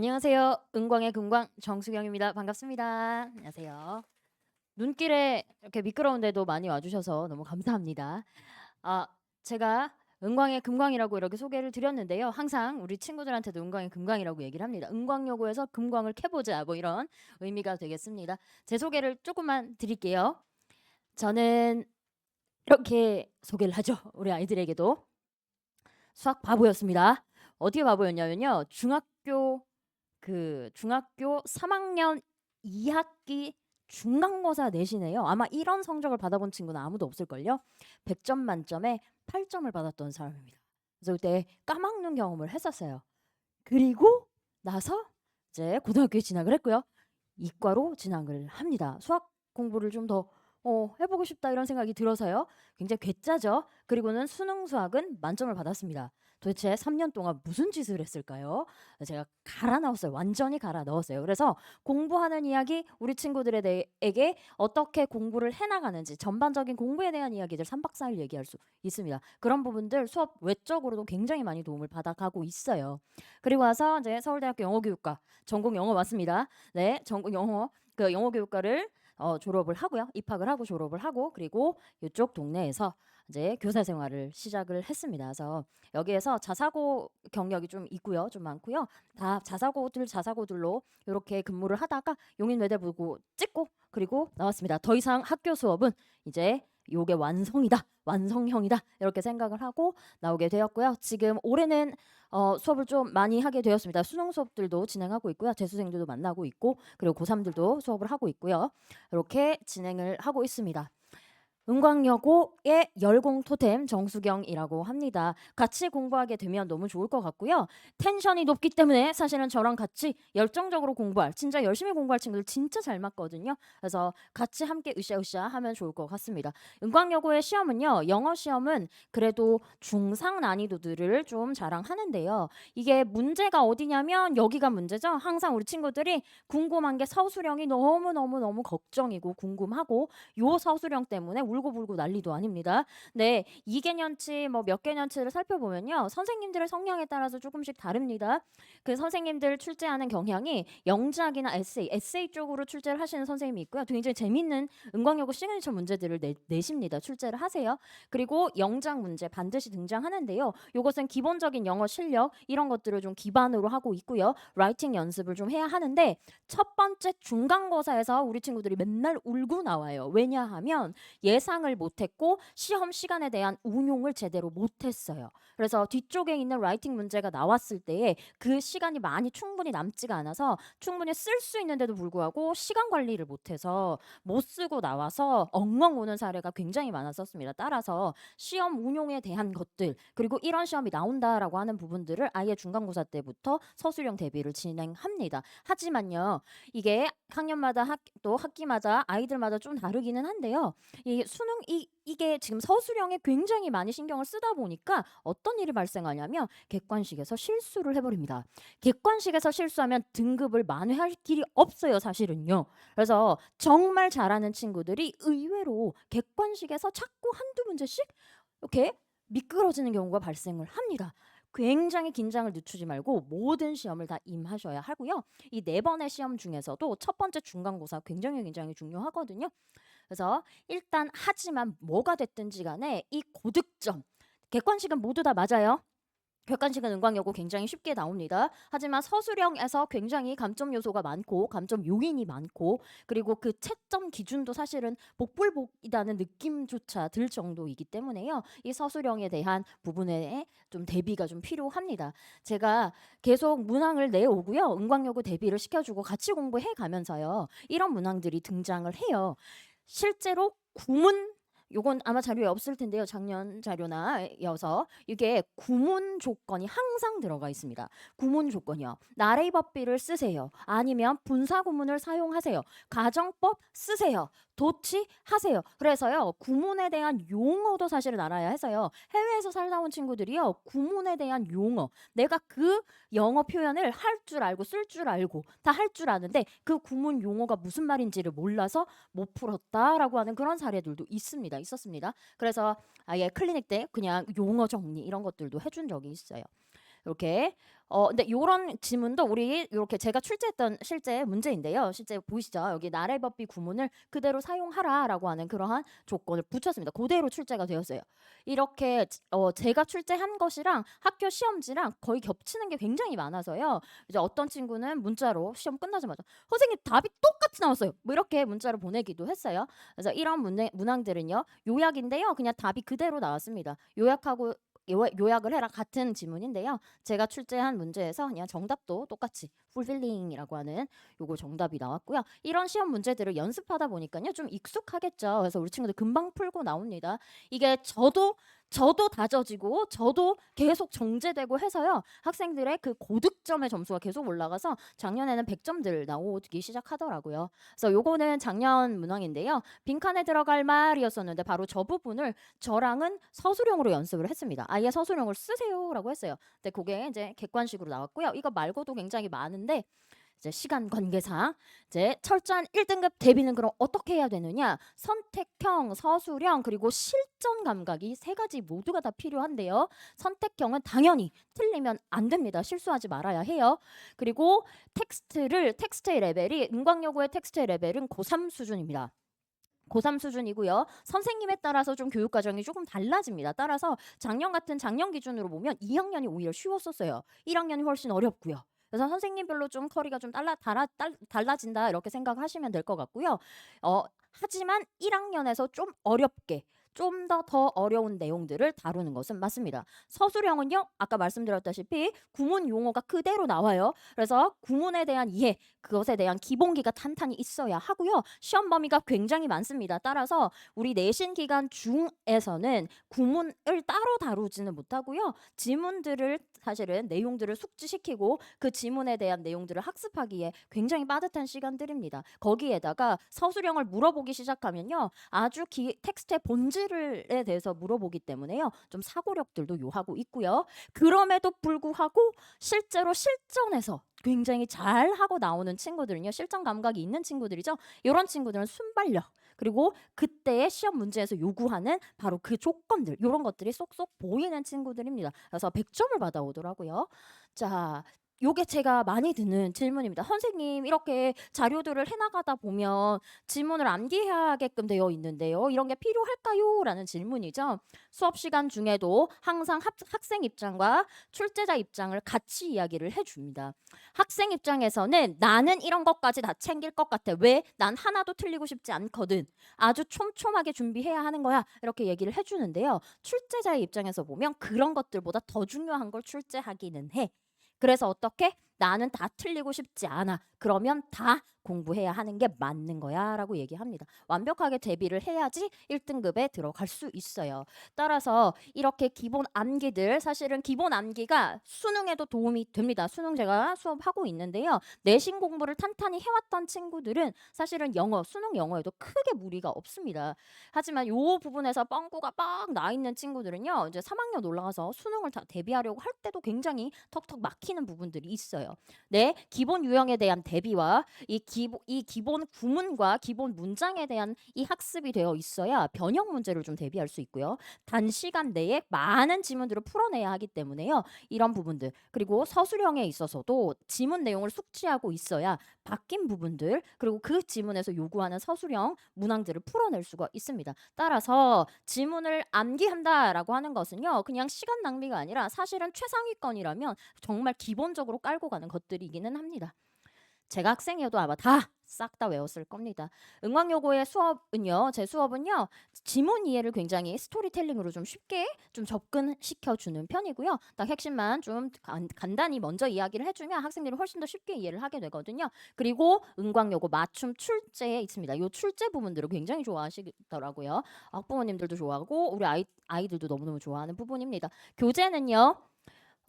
안녕하세요. 은광의 금광 정수경입니다. 반갑습니다. 안녕하세요. 눈길에 이렇게 미끄러운데도 많이 와주셔서 너무 감사합니다. 아, 제가 은광의 금광이라고 이렇게 소개를 드렸는데요. 항상 우리 친구들한테도 은광의 금광이라고 얘기를 합니다. 은광여고에서 금광을 캐보자 뭐 이런 의미가 되겠습니다. 제 소개를 조금만 드릴게요. 저는 이렇게 소개를 하죠. 우리 아이들에게도 수학 바보였습니다. 어떻게 바보였냐면요. 중학교 그 중학교 3학년 2학기 중간고사 내신에요. 아마 이런 성적을 받아본 친구는 아무도 없을걸요. 100점 만점에 8점을 받았던 사람입니다. 그래서 그때 까막눈 경험을 했었어요. 그리고 나서 이제 고등학교에 진학을 했고요. 이과로 진학을 합니다. 수학 공부를 좀더 어, 해보고 싶다 이런 생각이 들어서요. 굉장히 괴짜죠. 그리고는 수능 수학은 만점을 받았습니다. 도대체 3년 동안 무슨 짓을 했을까요? 제가 갈아 넣었어요. 완전히 갈아 넣었어요. 그래서 공부하는 이야기, 우리 친구들에게 어떻게 공부를 해나가는지 전반적인 공부에 대한 이야기들 3박 4일 얘기할 수 있습니다. 그런 부분들 수업 외적으로도 굉장히 많이 도움을 받아가고 있어요. 그리고 와서 이제 서울대학교 영어교육과 전공 영어 맞습니다. 네, 전공 영어 그 영어 교육과를 어, 졸업을 하고요. 입학을 하고 졸업을 하고 그리고 이쪽 동네에서 이제 교사 생활을 시작을 했습니다. 그래서 여기에서 자사고 경력이 좀 있고요. 좀 많고요. 다 자사고들 자사고들로 이렇게 근무를 하다가 용인 외대부고 찍고 그리고 나왔습니다. 더 이상 학교 수업은 이제 요게 완성이다. 완성형이다. 이렇게 생각을 하고 나오게 되었고요. 지금 올해는 어, 수업을 좀 많이 하게 되었습니다. 수능 수업들도 진행하고 있고요. 재수생들도 만나고 있고 그리고 고3들도 수업을 하고 있고요. 이렇게 진행을 하고 있습니다. 은광여고의 열공 토템 정수경이라고 합니다. 같이 공부하게 되면 너무 좋을 것 같고요. 텐션이 높기 때문에 사실은 저랑 같이 열정적으로 공부할, 진짜 열심히 공부할 친구들 진짜 잘 맞거든요. 그래서 같이 함께 으쌰으쌰 하면 좋을 것 같습니다. 은광여고의 시험은요, 영어 시험은 그래도 중상 난이도들을 좀 자랑하는데요. 이게 문제가 어디냐면 여기가 문제죠. 항상 우리 친구들이 궁금한 게 서술형이 너무너무너무 걱정이고 궁금하고 요 서술형 때문에 울고불고 난리도 아닙니다. 네, 2개년치 뭐 몇 개년치를 살펴보면요. 선생님들의 성향에 따라서 조금씩 다릅니다. 그 선생님들 출제하는 경향이 영작이나 에세이, 에세이 쪽으로 출제를 하시는 선생님이 있고요. 굉장히 재밌는 은광여고 시그니처 문제들을 내, 내십니다. 출제를 하세요. 그리고 영작 문제 반드시 등장하는데요. 이것은 기본적인 영어 실력 이런 것들을 좀 기반으로 하고 있고요. 라이팅 연습을 좀 해야 하는데 첫 번째 중간고사에서 우리 친구들이 맨날 울고 나와요. 왜냐하면 예 상을 못했고 시험 시간에 대한 운용을 제대로 못했어요. 그래서 뒤쪽에 있는 라이팅 문제가 나왔을 때에 그 시간이 많이 충분히 남지가 않아서 충분히 쓸 수 있는데도 불구하고 시간 관리를 못해서 못 쓰고 나와서 엉엉 우는 사례가 굉장히 많았었습니다. 따라서 시험 운용에 대한 것들 그리고 이런 시험이 나온다라고 하는 부분들을 아예 중간고사 때부터 서술형 대비를 진행합니다. 하지만요, 이게 학년마다 학, 또 학기마다 아이들마다 좀 다르기는 한데요. 이 수능 이 이게 지금 서술형에 굉장히 많이 신경을 쓰다 보니까 어떤 일이 발생하냐면 객관식에서 실수를 해버립니다. 객관식에서 실수하면 등급을 만회할 길이 없어요, 사실은요. 그래서 정말 잘하는 친구들이 의외로 객관식에서 자꾸 한두 문제씩 이렇게 미끄러지는 경우가 발생을 합니다. 굉장히 긴장을 늦추지 말고 모든 시험을 다 임하셔야 하고요. 이 네 번의 시험 중에서도 첫 번째 중간고사 굉장히 굉장히 중요하거든요. 그래서 일단 하지만 뭐가 됐든지 간에 이 고득점 객관식은 모두 다 맞아요. 객관식은 은광여고 굉장히 쉽게 나옵니다. 하지만 서술형에서 굉장히 감점 요소가 많고 감점 요인이 많고 그리고 그 채점 기준도 사실은 복불복이라는 느낌조차 들 정도이기 때문에요. 이 서술형에 대한 부분에 좀 대비가 좀 필요합니다. 제가 계속 문항을 내오고요. 은광여고 대비를 시켜주고 같이 공부해 가면서요. 이런 문항들이 등장을 해요. 실제로 구문 요건 아마 자료에 없을 텐데요. 작년 자료나 여서 이게 구문 조건이 항상 들어가 있습니다. 구문 조건이요. 나레이 법비를 쓰세요. 아니면 분사 구문을 사용하세요. 가정법 쓰세요. 도치하세요. 그래서요. 구문에 대한 용어도 사실은 알아야 해서요. 해외에서 살다 온 친구들이요. 구문에 대한 용어. 내가 그 영어 표현을 할 줄 알고 쓸 줄 알고 다 할 줄 아는데 그 구문 용어가 무슨 말인지를 몰라서 못 풀었다라고 하는 그런 사례들도 있습니다. 있었습니다. 그래서 아예 클리닉 때 그냥 용어 정리 이런 것들도 해준 적이 있어요. 이렇게 어 근데 요런 지문도 우리 요렇게 제가 출제했던 실제 문제인데요. 실제 보이시죠? 여기 나래법비 구문을 그대로 사용하라라고 하는 그러한 조건을 붙였습니다. 그대로 출제가 되었어요. 이렇게 어 제가 출제한 것이랑 학교 시험지랑 거의 겹치는 게 굉장히 많아서요. 이제 어떤 친구는 문자로 시험 끝나자마자 선생님 답이 똑같이 나왔어요. 뭐 이렇게 문자를 보내기도 했어요. 그래서 이런 문항 문항들은요 요약인데요. 그냥 답이 그대로 나왔습니다. 요약하고 요- 요약을 해라 같은 지문인데요. 제가 출제한 문제에서 그냥 정답도 똑같이 풀필링이라고 하는 요거 정답이 나왔고요. 이런 시험 문제들을 연습하다 보니까요 좀 익숙하겠죠. 그래서 우리 친구들 금방 풀고 나옵니다. 이게 저도 저도 다져지고 저도 계속 정제되고 해서요. 학생들의 그 고득점의 점수가 계속 올라가서 작년에는 100점들 나오기 시작하더라고요. 그래서 요거는 작년 문항인데요. 빈칸에 들어갈 말이었었는데 바로 저 부분을 저랑은 서술형으로 연습을 했습니다. 아예 서술형을 쓰세요라고 했어요. 근데 그게 이제 객관식으로 나왔고요. 이거 말고도 굉장히 많은 데 이제 시간 관계상 이제 철저한 1등급 대비는 그럼 어떻게 해야 되느냐? 선택형, 서술형 그리고 실전 감각이 세 가지 모두가 다 필요한데요. 선택형은 당연히 틀리면 안 됩니다. 실수하지 말아야 해요. 그리고 텍스트를 텍스트의 레벨이 은광여고의 텍스트의 레벨은 고3 수준입니다. 고3 수준이고요. 선생님에 따라서 좀 교육 과정이 조금 달라집니다. 따라서 작년 같은 작년 기준으로 보면 2학년이 오히려 쉬웠었어요. 1학년이 훨씬 어렵고요. 그래서 선생님별로 좀 커리가 좀 달라 달라 달, 달라진다 이렇게 생각하시면 될 것 같고요. 어 하지만 1학년에서 좀 어렵게 좀 더 더 어려운 내용들을 다루는 것은 맞습니다. 서술형은요, 아까 말씀드렸다시피 구문 용어가 그대로 나와요. 그래서 구문에 대한 이해, 그것에 대한 기본기가 탄탄히 있어야 하고요. 시험 범위가 굉장히 많습니다. 따라서 우리 내신 기간 중에서는 구문을 따로 다루지는 못하고요. 지문들을 사실은 내용들을 숙지시키고 그 지문에 대한 내용들을 학습하기에 굉장히 빠듯한 시간들입니다. 거기에다가 서술형을 물어보기 시작하면요. 아주 기, 텍스트의 본질 에 대해서 물어보기 때문에요. 좀 사고력들도 요하고 있고요. 그럼에도 불구하고 실제로 실전에서 굉장히 잘 하고 나오는 친구들은요. 실전 감각이 있는 친구들이죠. 이런 친구들은 순발력 그리고 그때의 시험 문제에서 요구하는 바로 그 조건들 이런 것들이 쏙쏙 보이는 친구들입니다. 그래서 100점을 받아오더라고요. 자, 요게 제가 많이 드는 질문입니다. 선생님 이렇게 자료들을 해나가다 보면 지문을 암기하게끔 되어 있는데요. 이런 게 필요할까요? 라는 질문이죠. 수업 시간 중에도 항상 학, 학생 입장과 출제자 입장을 같이 이야기를 해줍니다. 학생 입장에서는 나는 이런 것까지 다 챙길 것 같아. 왜? 난 하나도 틀리고 싶지 않거든. 아주 촘촘하게 준비해야 하는 거야. 이렇게 얘기를 해주는데요. 출제자의 입장에서 보면 그런 것들보다 더 중요한 걸 출제하기는 해. 그래서 어떻게? 나는 다 틀리고 싶지 않아. 그러면 다 공부해야 하는 게 맞는 거야 라고 얘기합니다. 완벽하게 대비를 해야지 1등급에 들어갈 수 있어요. 따라서 이렇게 기본 암기들 사실은 기본 암기가 수능에도 도움이 됩니다. 수능 제가 수업하고 있는데요. 내신 공부를 탄탄히 해왔던 친구들은 사실은 영어, 수능 영어에도 크게 무리가 없습니다. 하지만 요 부분에서 뻥꾸가 빡 나 있는 친구들은요. 이제 3학년 올라가서 수능을 다 대비하려고 할 때도 굉장히 턱턱 막히는 부분들이 있어요. 네, 기본 유형에 대한 대비와 이 기본 이 기본 구문과 기본 문장에 대한 이 학습이 되어 있어야 변형 문제를 좀 대비할 수 있고요. 단시간 내에 많은 지문들을 풀어내야 하기 때문에요. 이런 부분들 그리고 서술형에 있어서도 지문 내용을 숙지하고 있어야 바뀐 부분들 그리고 그 지문에서 요구하는 서술형 문항들을 풀어낼 수가 있습니다. 따라서 지문을 암기한다라고 하는 것은요. 그냥 시간 낭비가 아니라 사실은 최상위권이라면 정말 기본적으로 깔고 가는 것들이기는 합니다. 제가 학생이어도 아마 다 싹 다 외웠을 겁니다. 응광여고의 수업은요, 제 수업은요, 지문 이해를 굉장히 스토리텔링으로 좀 쉽게 좀 접근시켜 주는 편이고요. 딱 핵심만 좀 간, 간단히 먼저 이야기를 해주면 학생들이 훨씬 더 쉽게 이해를 하게 되거든요. 그리고 응광여고 맞춤 출제에 있습니다. 이 출제 부분들을 굉장히 좋아하시더라고요. 학부모님들도 좋아하고 우리 아이 아이들도 너무너무 좋아하는 부분입니다. 교재는요.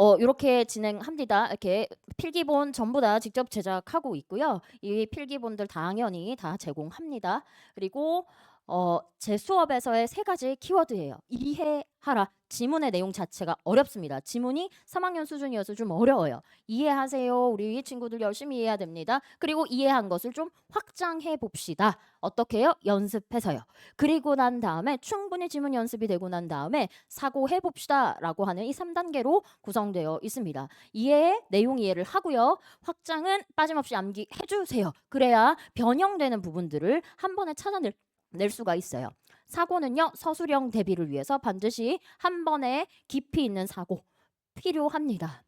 어 이렇게 진행합니다. 이렇게 필기본 전부 다 직접 제작하고 있고요. 이 필기본들 당연히 다 제공합니다. 그리고 어, 제 수업에서의 세 가지 키워드예요. 이해하라. 지문의 내용 자체가 어렵습니다. 지문이 3학년 수준이어서 좀 어려워요. 이해하세요. 우리 친구들 열심히 이해해야 됩니다. 그리고 이해한 것을 좀 확장해 봅시다. 어떻게요? 연습해서요. 그리고 난 다음에 충분히 지문 연습이 되고 난 다음에 사고해 봅시다라고 하는 이 3단계로 구성되어 있습니다. 이해, 내용 이해를 하고요. 확장은 빠짐없이 암기해 주세요. 그래야 변형되는 부분들을 한 번에 찾아낼 낼 수가 있어요. 사고는요 서술형 대비를 위해서 반드시 한 번에 깊이 있는 사고 필요합니다.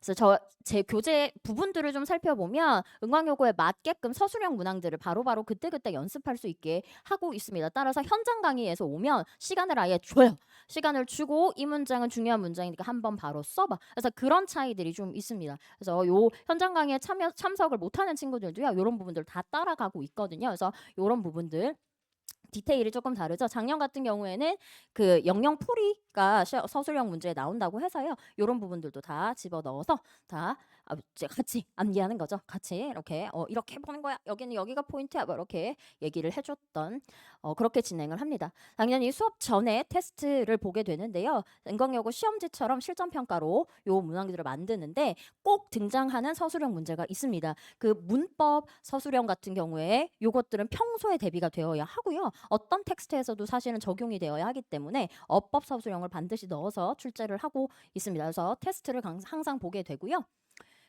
그래서 저 제 교재 부분들을 좀 살펴보면 은광요구에 맞게끔 서술형 문항들을 바로바로 그때그때 연습할 수 있게 하고 있습니다. 따라서 현장 강의에서 오면 시간을 아예 줘요. 시간을 주고 이 문장은 중요한 문장이니까 한번 바로 써봐. 그래서 그런 차이들이 좀 있습니다. 그래서 요 현장 강의에 참여 참석을 못하는 친구들도요 이런 부분들 다 따라가고 있거든요. 그래서 이런 부분들 디테일이 조금 다르죠. 작년 같은 경우에는 그 영영 풀이가 시- 서술형 문제에 나온다고 해서요. 이런 부분들도 다 집어 넣어서 다 아, 같이 암기하는 거죠. 같이 이렇게 어, 이렇게 보는 거야. 여기는 여기가 포인트야. 뭐 이렇게 얘기를 해줬던 어, 그렇게 진행을 합니다. 당연히 수업 전에 테스트를 보게 되는데요. 은광여고 시험지처럼 실전 평가로 요 문항들을 만드는데 꼭 등장하는 서술형 문제가 있습니다. 그 문법 서술형 같은 경우에 요것들은 평소에 대비가 되어야 하고요. 어떤 텍스트에서도 사실은 적용이 되어야 하기 때문에 어법 서술형을 반드시 넣어서 출제를 하고 있습니다. 그래서 테스트를 강- 항상 보게 되고요.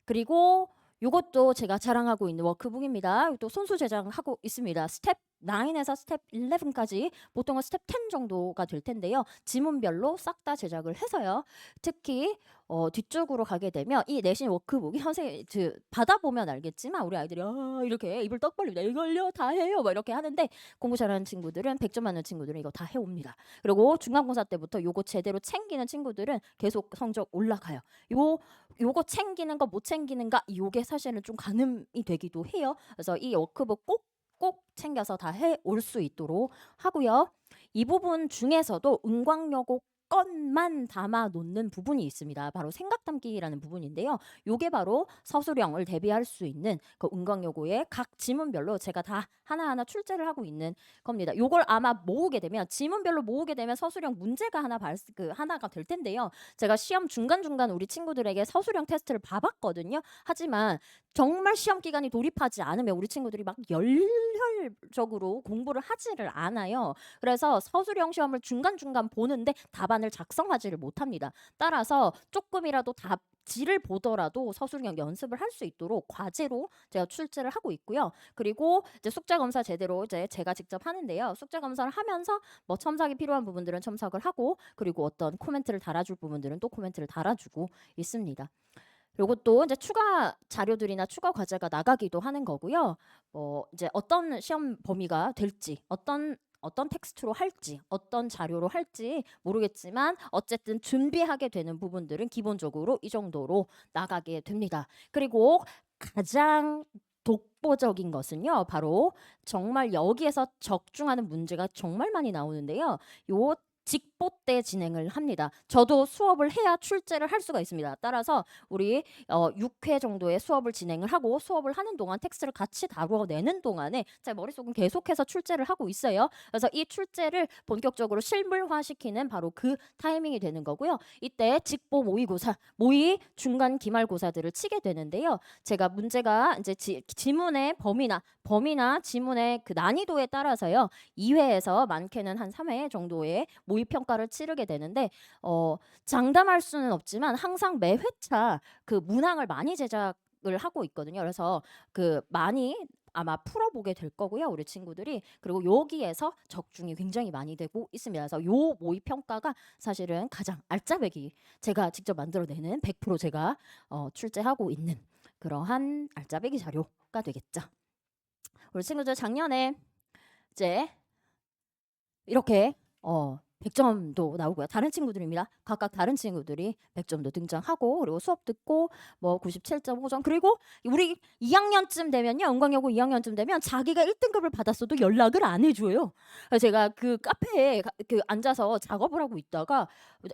그리고 요것도 제가 자랑하고 있는 워크북입니다. 또 손수 제작하고 있습니다. 스텝 9에서 스텝 11까지 보통은 스텝 10 정도가 될 텐데요. 지문별로 싹 다 제작을 해서요. 특히 어, 뒤쪽으로 가게 되면 이 내신 워크북이 선생님 그 받아보면 알겠지만 우리 아이들이 아, 이렇게 입을 떡 벌립니다. 이걸요 다 해요. 뭐 이렇게 하는데 공부 잘하는 친구들은 100점 맞는 친구들은 이거 다 해옵니다. 그리고 중간고사 때부터 요거 제대로 챙기는 친구들은 계속 성적 올라가요. 요 요거 챙기는 거 못 챙기는가 요게 사실은 좀 가늠이 되기도 해요. 그래서 이 워크북 꼭 꼭 챙겨서 다 해 올 수 있도록 하고요. 이 부분 중에서도 은광여고 것만 담아 놓는 부분이 있습니다. 바로 생각 담기라는 부분인데요. 요게 바로 서술형을 대비할 수 있는 그 은광여고의 각 지문별로 제가 다 하나하나 출제를 하고 있는 겁니다. 요걸 아마 모으게 되면 지문별로 모으게 되면 서술형 문제가 하나 발, 그 하나가 될 텐데요. 제가 시험 중간중간 우리 친구들에게 서술형 테스트를 봐봤거든요. 하지만 정말 시험 기간이 돌입하지 않으면 우리 친구들이 막 열혈적으로 공부를 하지를 않아요. 그래서 서술형 시험을 중간중간 보는데 답안 을 작성하지를 못합니다. 따라서 조금이라도 답 지를 보더라도 서술형 연습을 할 수 있도록 과제로 제가 출제를 하고 있고요. 그리고 이제 숙제 검사 제대로 이제 제가 직접 하는데요. 숙제 검사를 하면서 뭐 첨삭이 필요한 부분들은 첨삭을 하고 그리고 어떤 코멘트를 달아줄 부분들은 또 코멘트를 달아주고 있습니다. 요것도 이제 추가 자료들이나 추가 과제가 나가기도 하는 거고요. 뭐 이제 어떤 시험 범위가 될지, 어떤 어떤 텍스트로 할지, 어떤 자료로 할지 모르겠지만 어쨌든 준비하게 되는 부분들은 기본적으로 이 정도로 나가게 됩니다. 그리고 가장 독보적인 것은요, 바로 정말 여기에서 적중하는 문제가 정말 많이 나오는데요. 요 직 보때 진행을 합니다. 저도 수업을 해야 출제를 할 수가 있습니다. 따라서 우리 어, 6회 정도의 수업을 진행을 하고 수업을 하는 동안 텍스트를 같이 다루어내는 동안에 제 머릿속은 계속해서 출제를 하고 있어요. 그래서 이 출제를 본격적으로 실물화시키는 바로 그 타이밍이 되는 거고요. 이때 직보 모의고사, 모의 중간 기말고사들을 치게 되는데요. 제가 문제가 이제 지, 지문의 범위나 범위나 지문의 그 난이도에 따라서요. 2회에서 많게는 한 3회 정도의 모의 평가 를 치르게 되는데 어 장담할 수는 없지만 항상 매 회차 그 문항을 많이 제작을 하고 있거든요. 그래서 그 많이 아마 풀어보게 될 거고요, 우리 친구들이. 그리고 여기에서 적중이 굉장히 많이 되고 있습니다. 그래서 요 모의 평가가 사실은 가장 알짜배기 제가 직접 만들어내는 100% 제가 어, 출제하고 있는 그러한 알짜배기 자료가 되겠죠. 우리 친구들 작년에 이제 이렇게 어 100점도 나오고요. 다른 친구들입니다. 각각 다른 친구들이 100점도 등장하고 그리고 수업 듣고 뭐 97.5점 그리고 우리 2학년쯤 되면요. 은광여고 2학년쯤 되면 자기가 1등급을 받았어도 연락을 안 해줘요. 그래서 제가 그 카페에 가- 그 앉아서 작업을 하고 있다가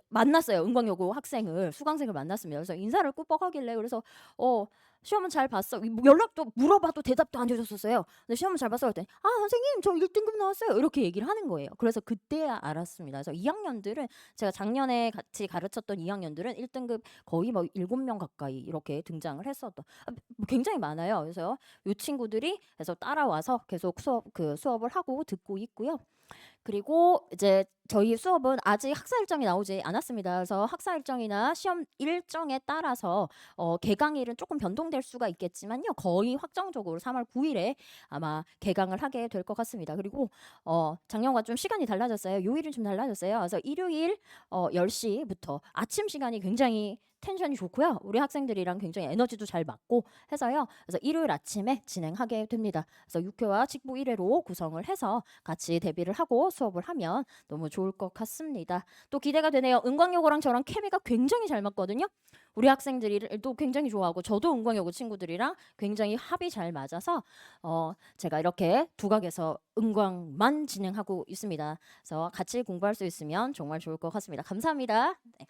만났어요. 은광여고 학생을 수강생을 만났습니다. 그래서 인사를 꾸벅하길래 그래서 어 시험은 잘 봤어. 이뭐 연락도 물어봐도 대답도 안 해줬었어요. 근데 시험은 잘 봤어. 그랬더니 아 선생님 저 1등급 나왔어요. 이렇게 얘기를 하는 거예요. 그래서 그때야 알았습니다. 그래서 2학년들은 제가 작년에 같이 가르쳤던 2학년들은 1등급 거의 뭐 7명 가까이 이렇게 등장을 했었던 아, 뭐 굉장히 많아요. 그래서 이 친구들이 그래서 따라와서 계속 수업 그 수업을 하고 듣고 있고요. 그리고 이제 저희 수업은 아직 학사 일정이 나오지 않았습니다. 그래서 학사 일정이나 시험 일정에 따라서 어, 개강일은 조금 변동될 수가 있겠지만요. 거의 확정적으로 3월 9일에 아마 개강을 하게 될 것 같습니다. 그리고 어, 작년과 좀 시간이 달라졌어요. 요일은 좀 달라졌어요. 그래서 일요일 어, 10시부터 아침 시간이 굉장히 텐션이 좋고요. 우리 학생들이랑 굉장히 에너지도 잘 맞고 해서요. 그래서 일요일 아침에 진행하게 됩니다. 그래서 6회와 직부 1회로 구성을 해서 같이 대비를 하고 수업을 하면 너무 좋을 것 같습니다. 또 기대가 되네요. 은광여고랑 저랑 케미가 굉장히 잘 맞거든요. 우리 학생들이 또 굉장히 좋아하고 저도 은광여고 친구들이랑 굉장히 합이 잘 맞아서 어 제가 이렇게 두각에서 은광만 진행하고 있습니다. 그래서 같이 공부할 수 있으면 정말 좋을 것 같습니다. 감사합니다. 네.